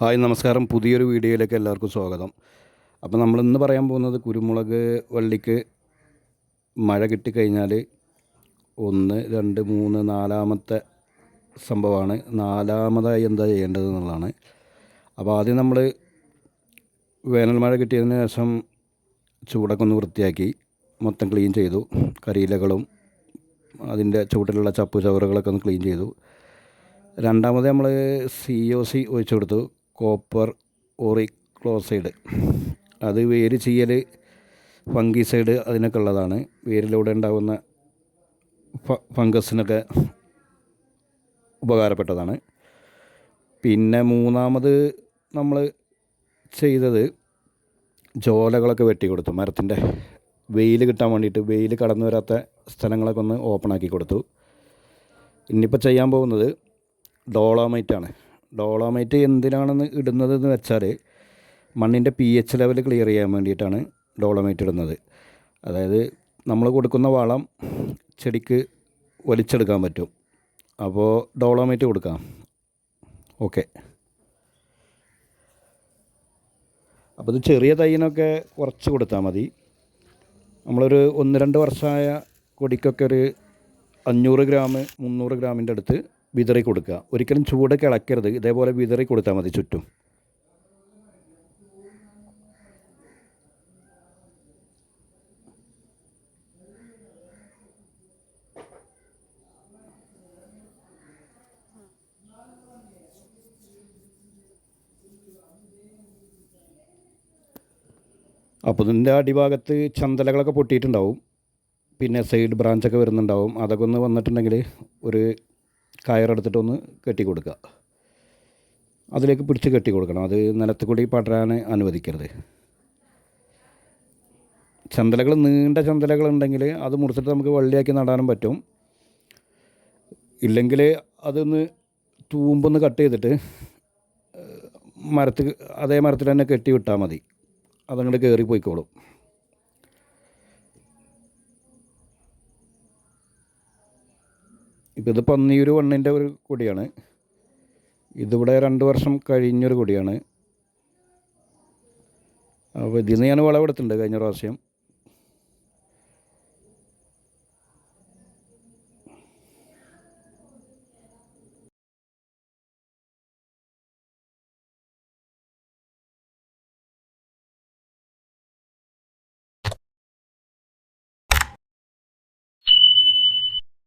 Hi നമസ്കാരം. പുതിയൊരു വീഡിയോയിലേക്ക് എല്ലാവർക്കും സ്വാഗതം. അപ്പോൾ നമ്മൾ ഇന്ന് പറയാൻ പോകുന്നത് കുരുമുളക് വള്ളിക്ക് മഴ കിട്ടിക്കഴിഞ്ഞാൽ ഒന്ന് രണ്ട് മൂന്ന് നാലാമത്തെ സംഭവമാണ്. നാലാമതായി എന്താ ചെയ്യേണ്ടത് എന്നുള്ളതാണ്. അപ്പോൾ ആദ്യം നമ്മൾ വേനൽ മഴ കിട്ടിയതിന് ശേഷം ചൂടൊക്കെ ഒന്ന് വൃത്തിയാക്കി മൊത്തം ക്ലീൻ ചെയ്തു. കരിയിലകളും അതിന്റെ ചൂട്ടിലുള്ള ചപ്പ് ചവറുകളൊക്കെ ഒന്ന് ക്ലീൻ ചെയ്തു. രണ്ടാമത് നമ്മൾ സി ഒ സി ഒഴിച്ചു കൊടുത്തു. കോപ്പർ ഓറിക്ലോസൈഡ് അത് വേര് ചെയ്യൽ ഫംഗിസൈഡ് അതിനൊക്കെ ഉള്ളതാണ്. വേരിലൂടെ ഉണ്ടാകുന്ന ഫംഗസിനൊക്കെ ഉപകാരപ്പെട്ടതാണ്. പിന്നെ മൂന്നാമത് നമ്മൾ ചെയ്തത് ജോലകളൊക്കെ വെട്ടി കൊടുത്തു. മരത്തിന്റെ വെയിൽ കിട്ടാൻ വേണ്ടിയിട്ട് വെയിൽ കടന്നു വരാത്ത സ്ഥലങ്ങളൊക്കെ ഒന്ന് ഓപ്പൺ ആക്കി കൊടുത്തു. ഇനിയിപ്പോൾ ചെയ്യാൻ പോകുന്നത് ഡോളോമൈറ്റാണ്. ഡോളോമൈറ്റ് എന്തിനാണെന്ന് ഇടുന്നതെന്ന് വെച്ചാൽ മണ്ണിന്റെ പി എച്ച് ലെവൽ ക്ലിയർ ചെയ്യാൻ വേണ്ടിയിട്ടാണ് ഡോളോമൈറ്റ് ഇടുന്നത്. അതായത് നമ്മൾ കൊടുക്കുന്ന വളം ചെടിക്ക് വലിച്ചെടുക്കാൻ പറ്റും. അപ്പോൾ ഡോളോമൈറ്റ് കൊടുക്കാം. ഓക്കെ. അപ്പോൾ ഇത് ചെറിയ തൈനൊക്കെ കുറച്ച് കൊടുത്താൽ മതി. നമ്മളൊരു ഒന്ന് രണ്ട് വർഷമായ കൊടിക്കൊക്കെ ഒരു അഞ്ഞൂറ് ഗ്രാം മുന്നൂറ് ഗ്രാമിന്റെ അടുത്ത് വിതറി കൊടുക്കുക. ഒരിക്കലും ചൂട് കിളക്കരുത്. ഇതേപോലെ വിതറി കൊടുത്താൽ മതി ചുറ്റും. അപ്പോൾ ഇതിന്റെ അടിഭാഗത്ത് ചന്തലകളൊക്കെ പൊട്ടിയിട്ടുണ്ടാവും. പിന്നെ സൈഡ് ബ്രാഞ്ചൊക്കെ വരുന്നുണ്ടാവും. അതൊക്കെ ഒന്ന് വന്നിട്ടുണ്ടെങ്കിൽ ഒരു കയറെടുത്തിട്ടൊന്ന് കെട്ടി കൊടുക്കുക അതിലേക്ക് പിടിച്ച് കെട്ടി കൊടുക്കണം അത് നിലത്ത് കൂടി പടരാൻ അനുവദിക്കരുത്. ചന്തലകൾ നീണ്ട ചന്തലകളുണ്ടെങ്കിൽ അത് മുറിച്ചിട്ട് നമുക്ക് വള്ളിയാക്കി നടാനും പറ്റും. ഇല്ലെങ്കിൽ അതൊന്ന് തൂമ്പൊന്ന് കട്ട് ചെയ്തിട്ട് മരത്തിൽ അതേ മരത്തിൽ തന്നെ കെട്ടി വിട്ടാൽ മതി. അതങ്ങോട്ട് കയറി പോയിക്കോളും ഇത് പന്നിയൂർ വണ്ണിന്റെ ഒരു കൊടിയാണ്. ഇതിവിടെ രണ്ട് വർഷം കഴിഞ്ഞൊരു കൊടിയാണ്. അപ്പോൾ ഇതിൽ നിന്ന് ഞാൻ വിളവെടുത്തിട്ടുണ്ട് കഴിഞ്ഞ പ്രാവശ്യം.